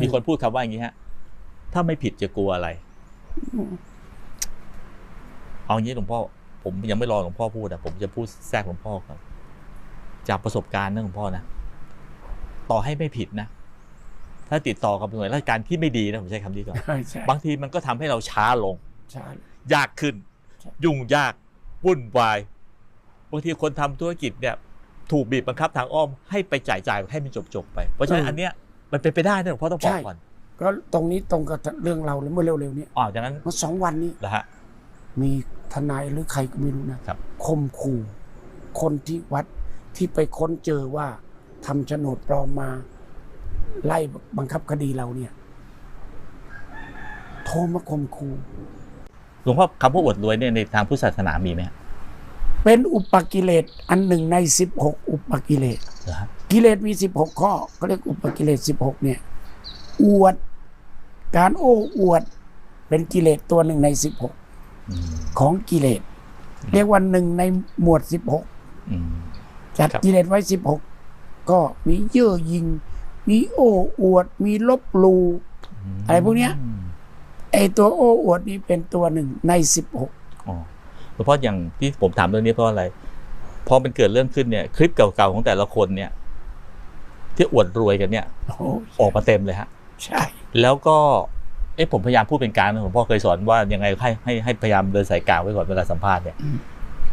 มีคนพูดคำว่าอย่างนี้ฮะ ถ้าไม่ผิดจะกลัวอะไร เอางี้หลวงพ่อ ผมยังไม่รอหลวงพ่อพูดนะผมจะพูดแทรกหลวงพ่อครับ จากประสบการณ์นะหลวงพ่อนะ ต่อให้ไม่ผิดนะ ถ้าติดต่อกับหน่วยราชการที่ไม่ดีนะผมใช้คำนี้ก่อนใช่ใช่บางทีมันก็ทำให้เราช้าลงใช่ยากขึ้นใช่ยุ่งยาก วุ่นวาย บางทีคนทำธุรกิจเนี่ย ถูกบีบบังคับทางอ้อมให้ไปจ่ายจ่ายให้มันจบจบๆไป เพราะฉะนั้นอันเนี้ยมันเป็นไปได้นะหลวงพ่อต้องบอกก่อนก็ตรงนี้ตรงกับเรื่องเราเลยเมื่อเร็วๆนี้อ๋อจากนั้นเมื่อสองวันนี้นะฮะมีทนายหรือใครก็ไม่รู้นะครับคมขู่คนที่วัดที่ไปค้นเจอว่าทำโฉนดปลอมมา ไล่บังคับคดีเราเนี่ย โทรมาคมขู่หลวงพ่อคำว่าอวดรวยเนี่ยในทางพุทธศาสนามีไหมฮะ เป็นอุปกิเลสอันหนึ่งใน 16 อุปกิเลสกิเลสมี 16 ข้อเขาเรียกอุปกิเลส 16 เนี่ย อวด การโอ้อวด เป็นกิเลสตัวหนึ่งใน 16 ของกิเลส เรียกว่าหนึ่งในหมวด 16 จัดกิเลสไว้ 16 ก็มีเย่อยิงมีโอ้อวด มีลบลูอะไรพวกเนี้ยไอตัวโอ้อวดนี้เป็นตัวหนึ่งใน 16 โดยเฉพาะอย่างที่ผมถามเรื่องนี้เพราะอะไรพอมันเกิดเรื่องขึ้นเนี่ย คลิปเก่าๆของแต่ละคนเนี่ย ที่อวดรวยกันเนี่ยออกมาเต็มเลยฮะ ใช่ แล้วก็เอ๊ผมพยายามพูดเป็นการผมพ่อเคยสอนว่ายังไงให้ให้ให้พยายามเดินสายกลางไว้ก่อนเวลาสัมภาษณ์เนี่ย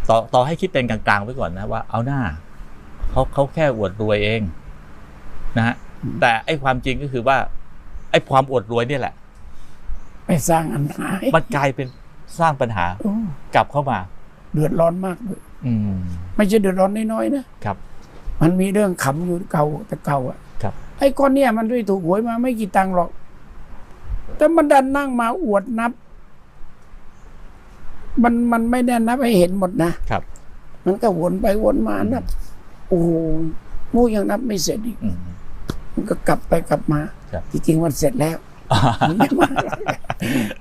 ต่อต่อให้คิดเป็นกลางๆไว้ก่อนนะว่าเอาหน้าเขาเขาแค่อวดรวยเอง นะฮะแต่ไอ้ความจริงก็คือว่า ไอ้ความอวดรวยเนี่ยแหละไปสร้างอันหายมันกลายเป็น สร้างปัญหาโอ้กลับเข้ามา เดือดร้อนมากเลยอืมไม่ใช่เดือดร้อนน้อยๆนะครับ มันมีเรื่องขำอยู่เก่าแต่เก่าอะครับ ไอ้ก้อนเนี่ยมันด้วยถูกหวยมาไม่กี่ตังค์หรอก แต่มันดันนั่งมาอวดนับ มันมันไม่ได้นับให้เห็นหมดนะครับ มันก็วนไปวนมานับโอ้โหมูยังนับไม่เสร็จอีกอืมมันก็กลับไปกลับมาครับที่จริงมันเสร็จแล้วมันไม่มา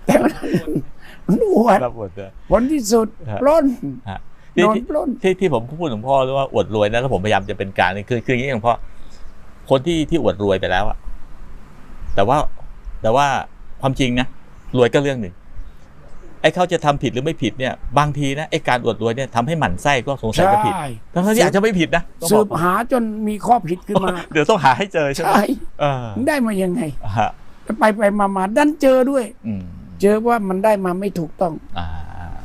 แต่มันมั นอวดรับอวดเลยผลที่สุดฮะปล้นฮะโดที่นที่ปล้นที่ที่ผมพูดหลวงพ่อว่าอวดรวยนะแล้วผมพยายามจะเป็นกลางนี่คือคืออย่างนี้หลวงพ่อคนที่ที่อวดรวยไปแล้วอะแต่ว่าแต่ว่าความจริงนะรวยก็เรื่องหนึ่งไอ้เขาจะทำผิดหรือไม่ผิดเนี่ย บางทีนะไอ้การอวดรวยเนี่ยทำให้หมั่นไส้ก็สงสัยว่าผิดใช่ทั้งๆที่อาจจะไม่ผิดนะต้องสืบอกบหาจนมีข้อผิดขึ้นมา เดี๋ยวต้องหาให้เจอใช่ไหมใช่เออมันได้มายังไงฮะไปไปมามาดันเจอด้วยอืม เจอว่ามันได้มาไม่ถูกต้องอ่า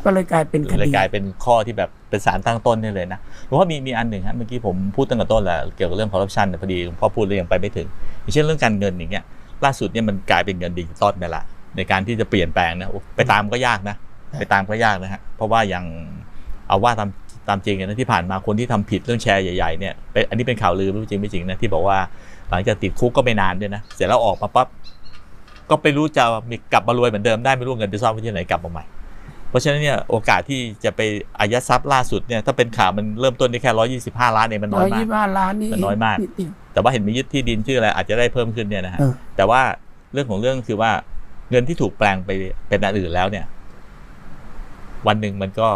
ก็เลยกลายเป็นคเลยดีกลายเป็นข้อที่แบบเป็นสารตั้งต้นนี่เลยนะหลวงพ่อมีมีอันหนึ่งฮะเมื่อกี้ผมพูดตั้งแต่ต้นแหละเกี่ยวกับเรื่องคอร์รัปชันแต่พอดีหลวงพ่อพูดเลยยังไปไม่ถึงอย่างเช่นเรื่องการเงินอย่างเงี้ยล่าสุดเนี่ยมันกลายเป็นเงินดิจิตอลไปละในการที่จะเปลี่ยนแปลงนะโอ้ไปตามก็ยากนะ ไปตามก็ยากนะฮะเพราะว่าอย่างเอาว่าตามตามจริงอะนะที่ผ่านมาคนที่ทำผิดเรื่องแชร์ใหญ่ๆเนี่ยเป็นอันนี้เป็นข่าวลือไม่รู้จริงไม่จริงนะที่บอกว่าหลังจากติดคุกก็ไม่นานด้วยนะเสร็จแล้วออกมาปั๊บ ก็ไปรู้จะมีกลับมารวยเหมือนเดิมได้ไม่รู้เงินไปซ่อนไว้ที่ไหนกลับมาใหม่ เพราะฉะนั้นเนี่ยโอกาสที่จะไปอายัดทรัพย์ล่าสุดเนี่ยถ้าเป็นข่าวมันเริ่มต้นได้แค่ร้อยี่สิบห้าล้านเองมันน้ร้ออยยมาก ยี่สิบห้าล้านนี่มันน้อยมากดเดียวแต่ว่าเห็นมียึดที่ดินชื่ออะไรอาจจะได้เพิ่มขึ้นเนี่ยนะฮะเออ แต่ว่าเรื่องของเรื่องคือว่าเงินที่ถูกแปลงไปเป็นอันอื่นแล้วเนี่ย วันหนึ่งมันก็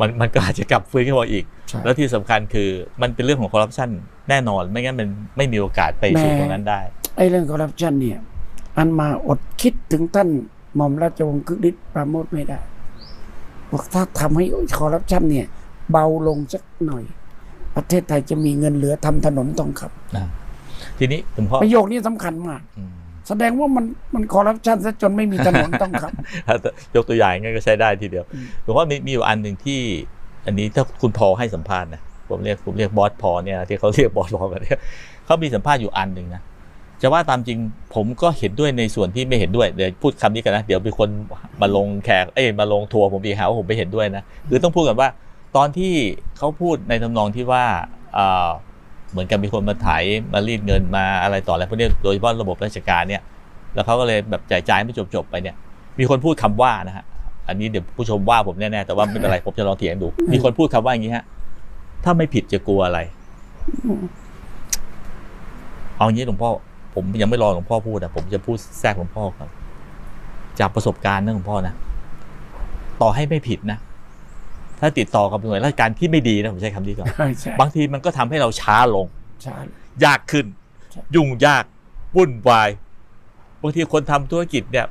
มันมันก็อาจจะกลับฟื้นขึ้นมาอีก ใช่ แล้วที่สำคัญคือมันเป็นเรื่องของคอร์รัปชันแน่นอน ไม่งั้นมันไม่มีโอกาสไปสู่ตรงนั้นได้ ไอ้เรื่องคอร์รัปชันเนี่ย อันมาอดคิดถึงท่านหม่อมราชวงศ์คึกฤทธิ์ปราโมทไม่ได้บอกถ้าทำให้คอร์รัปชันเนี่ย เบาลงสักหน่อย ประเทศไทยจะมีเงินเหลือทำถนนต้องขับทีนี้หลวงพ่อประโยคนี้สำคัญมากอืมแสดงว่ามันมันคอร์รัปชันซะจนไม่มีถนนต้องขับถ้ายกตัวอย่างงั้นก็ใช้ได้ทีเดียวอืมหลวงพ่อมีมีอยู่อันหนึ่งที่ อันนี้ถ้าคุณพอให้สัมภาษณ์นะผมเรียกผมเรียกบอสพอเนี่ยที่เขาเรียกบอสพอกันเนี่ยเขามีสัมภาษณ์อยู่อันหนึ่งนะ จะว่าตามจริงผมก็เห็นด้วยในส่วนที่ไม่เห็นด้วยเดี๋ยวพูดคำนี้กันนะ เดี๋ยวมีคนมาลงแขกเอ้ยมาลงทัวร์ผมอีกหาว่าผมไม่เห็นด้วยนะคือต้องพูดกันว่าตอนที่เขาพูดในทำนองที่ว่าเอ่อเหมือนกับมีคนมาไถ่ายมารีดเงินมาอะไรต่ออะไรพวกนี้โดยเฉพาะระบบราชการเนี่ย แล้วเขาก็เลยแบบจ่ายจ่ายไม่จบๆไปเนี่ย มีคนพูดคำว่านะฮะอันนี้เดี๋ยวผู้ชมว่าผมแน่ๆแต่ว่าไม่เป็นไรผมจะลองเถียงดู มีคนพูดคำว่าอย่างนี้ฮะถ้าไม่ผิดจะกลัวอะไร เอางี้หลวงพ่อ ผมยังไม่รอหลวงพ่อพูดอะผมจะพูดแทรกหลวงพ่อครับจากประสบการณ์นะหลวงพ่อนะต่อให้ไม่ผิดนะ ถ้าติดต่อกับหน่วยราชการที่ไม่ดีนะผมใช้คำนี้ก่อนใช่ใช่บางทีมันก็ทำให้เราช้าลงใช่ยากขึ้นใช่ยุ่งยากวุ่นวายบางทีคนทำธุรกิจเนี่ย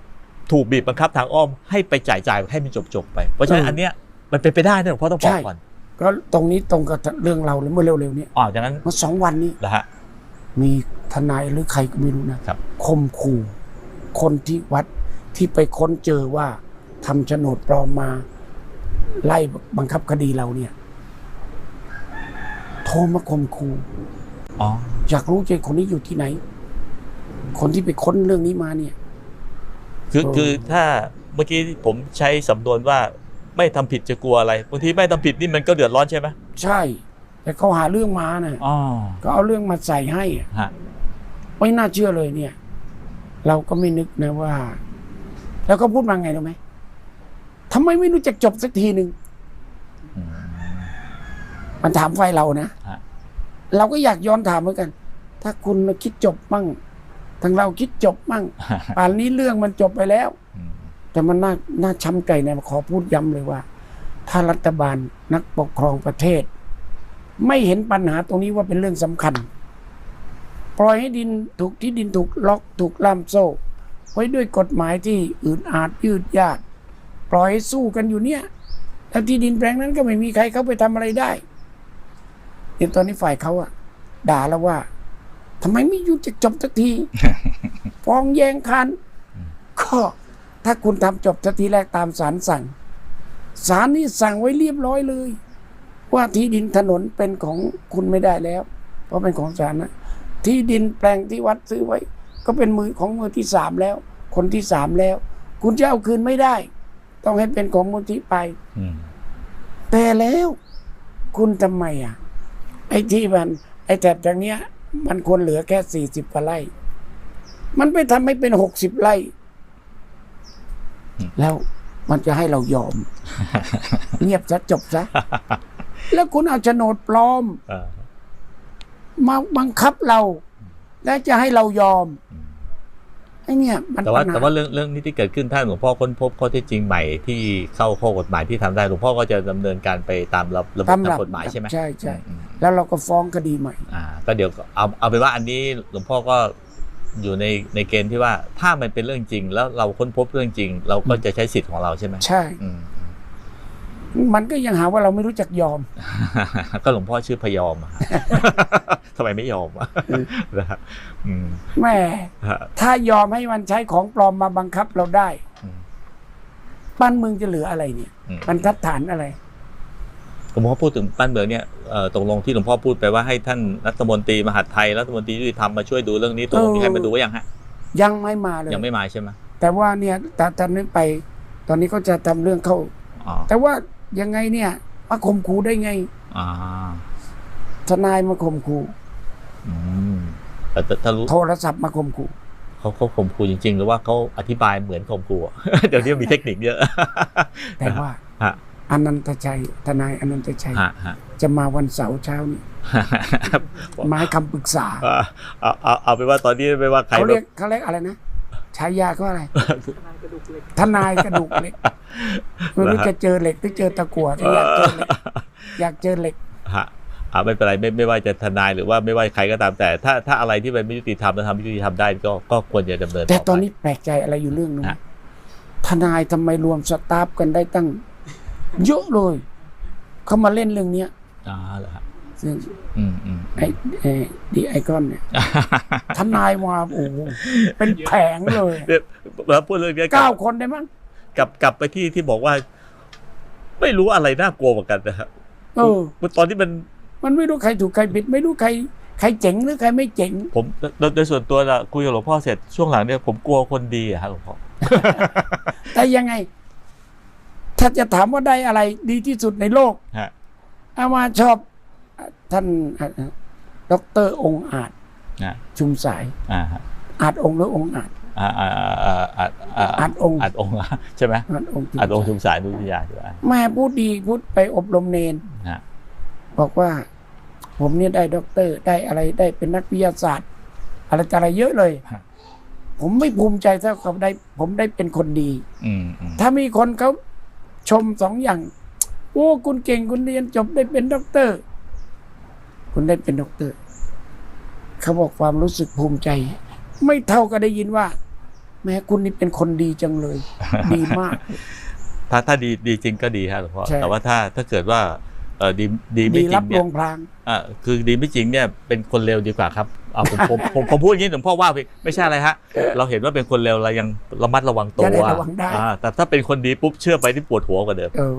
ถูกบีบบังคับทางอ้อมให้ไปจ่ายจ่ายให้มันจบจบๆไป เพราะฉะนั้นอันเนี้ยมันเป็นไปได้นะหลวงพ่อต้องบอกก่อนก็ตรงนี้ตรงกับเรื่องเราเลยเมื่อเร็วๆเนี้อ๋อจากนั้นเมื่อสองวันนี้นะฮะมี ทนายหรือใครก็ไม่รู้นะครับ คมขู่คนที่วัดที่ไปค้นเจอว่าทำโฉนดปลอมมา ไล่บังคับคดีเราเนี่ย โทรมาคมขู่อ๋ออยากรู้ใจคนนี้อยู่ที่ไหน คนที่ไปค้นเรื่องนี้มาเนี่ย คือเออคือถ้าเมื่อกี้ผมใช้สำนวนว่าไม่ทำผิดจะกลัวอะไรบางทีไม่ทำผิดนี่มันก็เดือดร้อนใช่ไหมใช่ แต่เขาหาเรื่องมานะอ๋อก็เอาเรื่องมาใส่ให้อะฮะ ไม่น่าเชื่อเลยเนี่ย เราก็ไม่นึกนะว่า แล้วก็พูดมาไงรู้ไหมทำไมไม่รู้จักจบสักทีหนึ่งอืมมันถามไฟเรานะฮะเราก็อยากย้อนถามเหมือนกัน ถ้าคุณคิดจบมั่งทางเราคิดจบมั่งป่านนี้เรื่องมันจบไปแล้วอืมแต่มันน่าน่าช้ำใจนะขอพูดย้ำเลยว่า ถ้ารัฐบาลนักปกครองประเทศ ไม่เห็นปัญหาตรงนี้ว่าเป็นเรื่องสำคัญ ปล่อยให้ดินถูกที่ดินถูกล็อกถูกล่ามโซ่ ไว้ด้วยกฎหมายที่อื่นอาจยืดยาดปล่อยให้สู้กันอยู่เนี่ยแล้วที่ดินแปลงนั้นก็ไม่มีใครเข้าไปทำอะไรได้เดี๋ยวตอนนี้ฝ่ายเขาอะด่าแล้วว่าทำไมไม่หยุดจะจบสักทีฟ้องแย้งคันก็ถ้าคุณทำจบสักทีแรกตามศาลสั่งศาลนี่สั่งไว้เรียบร้อยเลย ว่าที่ดินถนนเป็นของคุณไม่ได้แล้ว เพราะเป็นของศาลนะ ที่ดินแปลงที่วัดซื้อไว้ ก็เป็นมือของมือที่สามแล้ว คนที่สามแล้ว คุณจะเอาคืนไม่ได้ ต้องให้เป็นของมูลที่ไปอืมแต่แล้วคุณทำไมอะ ไอ้ที่มัน ไอ้แถบจากเนี้ย มันควรเหลือแค่สี่สิบกว่าไร่ มันไปทำให้เป็นหกสิบไร่ แล้วมันจะให้เรายอม เงียบซะจบซะ แล้วคุณเอาโฉนดปลอมเออ มาบังคับเรา และจะให้เรายอมอืมไอ้เนี่ยมันแต่ว่าปัญหแต่ว่าเรื่องเรื่องนี้ที่เกิดขึ้นถ้าหลวงพ่อค้นพบข้อเท็จจริงใหม่ที่เข้าข้อกฎหมายที่ทำได้หลวงพ่อก็จะดำเนินการไปตามระระบบตามหทาลังกฎหมายใช่ไหมใช่ใช่อืมแล้วเราก็ฟ้องคดีใหม่ อ่า ก็เดี๋ยวเอาเอาเป็นว่าอันนี้หลวงพ่อก็อยู่ในในเกณฑ์ที่ว่าถ้ามันเป็นเรื่องจริง แล้วเราค้นพบเรื่องจริง เราก็จะใช้สิทธิ์ของเราใช่ไหมใช่ อืม มันก็ยังหาว่าเราไม่รู้จักยอม ก็หลวงพ่อชื่อพยอมอะทำไมไม่ยอมอะอืมนะครับอืมแม่ฮะถ้ายอมให้มันใช้ของปลอมมาบังคับเราได้อืมบ้านเมืองจะเหลืออะไรเนี่ยอืมบรรทัดฐานอะไรหลวงพ่อพูดถึงบ้านเมืองเนี่ยเอ่อตกลงที่หลวงพ่อพูดไปว่าให้ท่านรัฐมนตรีมหาดไทยรัฐมนตรียุติธรรมมาช่วยดูเรื่องนี้ตกลงมีใครมาดูว่ายังฮะ ยังไม่มาเลยยังไม่มาใช่ไหมแต่ว่าเนี่ยตาตอนนี้ไป ตอนนี้ก็จะทำเรื่องเข้าอ๋อแต่ว่า ยังไงเนี่ยมาข่มขู่ได้ไงอ่าทนายมาข่มขู่อืมแต่แต่ถ้ารู้โทรศัพท์มาข่มขู่เขาเขาข่มขู่จริง ๆ หรือว่าเขาอธิบายเหมือนข่มขู่อะเดี๋ยวนี้มีเทคนิคเยอะ แต่ว่าฮะอนันตชัยทนายอนันตชัยฮะฮะจะมาวันเสาร์เช้านี้มาให้คำปรึกษาเอาเอาเอาเป็นว่าตอนนี้ไม่ว่าใครเขาแบเรียบกเขาเรียกอะไรนะ ฉายาเขาอะไร ทนายกระดูกเหล็กไม่รู้จะเจอเหล็กหรือเจอตะกั่วแต่อยากเจอเหล็กอยากเจอเหล็กฮะอ่าไม่เป็นไรไม่ไม่ว่าจะทนายหรือว่าไม่ว่าใครก็ตามแต่ ถ้าถ้าอะไรที่มันไม่ยุติธรรมและทำให้ยุติธรรมได้ก็ก็ควรจะดำเนินแต่ไปตอนนี้แปลกใจอะไรอยู่เรื่องนึงฮะทนายทำไมรวมสตาฟกันได้ตั้งเยอะเลยเขามาเล่นเรื่องเนี้ยอ่าเหรอฮะ ซึ่งอืมอืมไอ้ไอ้ดีไอคอนเนี่ยทนายมาโอ้โหเป็นแผงเลยเนี่ยแล้วพูดเรื่องนี้กลัเก้าบคนได้มั้งกลับกลับไปที่ที่บอกว่า ไม่รู้อะไรน่ากลัวกว่ากันนะฮะเออตอนที่มัน มันไม่รู้ใครถูกใครผิด ไม่รู้ใครใครเจ๋งหรือใครไม่เจ๋ง ผมโดยโดยส่วนตัวนะคุยกับหลวงพ่อเสร็จช่วงหลังเนี่ยผมกลัวคนดีอะฮะหลวงพ่อแต่ยังไง ถ้าจะถามว่าได้อะไรดีที่สุดในโลกฮะอามาชอบ ท่านด็อกเตอร์องค์อาจนะชุมสายอ่าฮะอาจองค์หรือองค์อาจอ่าอ่าอ่าอ่าอ่าอาจองค์อัดองค์อะใช่ไหมอาจองค์อัดองค์ชุชุมมสายนุทยาใช่ไหมแม่พูดดีพูดไปอบรมเนนฮะบอกว่า ผมเนี่ยได้ด็อกเตอร์ได้อะไรได้เป็นนักวิทยาศาสตร์ อะไรต่ออะไรเยอะเลย ผมไม่ภูมิใจเท่ากับได้ ผมได้เป็นคนดีอืมอืมถ้ามีคนเขาชมสองอย่างออ้คุณเก่งคุณเรียนจบได้เป็นด็อกเตอร์ คุณได้เป็นด็อกเตอร์ เขาบอกความรู้สึกภูมิใจ ไม่เท่ากับได้ยินว่า แม้คุณนี่เป็นคนดีจังเลย ดีมาก ถ้าถ้าดีดีจริงก็ดีฮะหลวงพ่อใช่ แต่ว่าถ้าถ้าเกิดว่าเออดีดีไม่ดีจริรังบเนี่ลยวงพราง อ่าคือดีไม่จริงเนี่ยเป็นคนเลวดีกว่าครับเอาผมผมผมผมพูดอย่างนี้หลวงพ่อว่าไปไม่ใช่อะไรฮะเราเห็นว่าเป็นคนเลวเรายังระมัดระวังตัวจะได้ระวังได้ อ่าแต่ถ้าเป็นคนดีปุ๊บเชื่อไปที่ปวดหัวกว่าเดิม เออ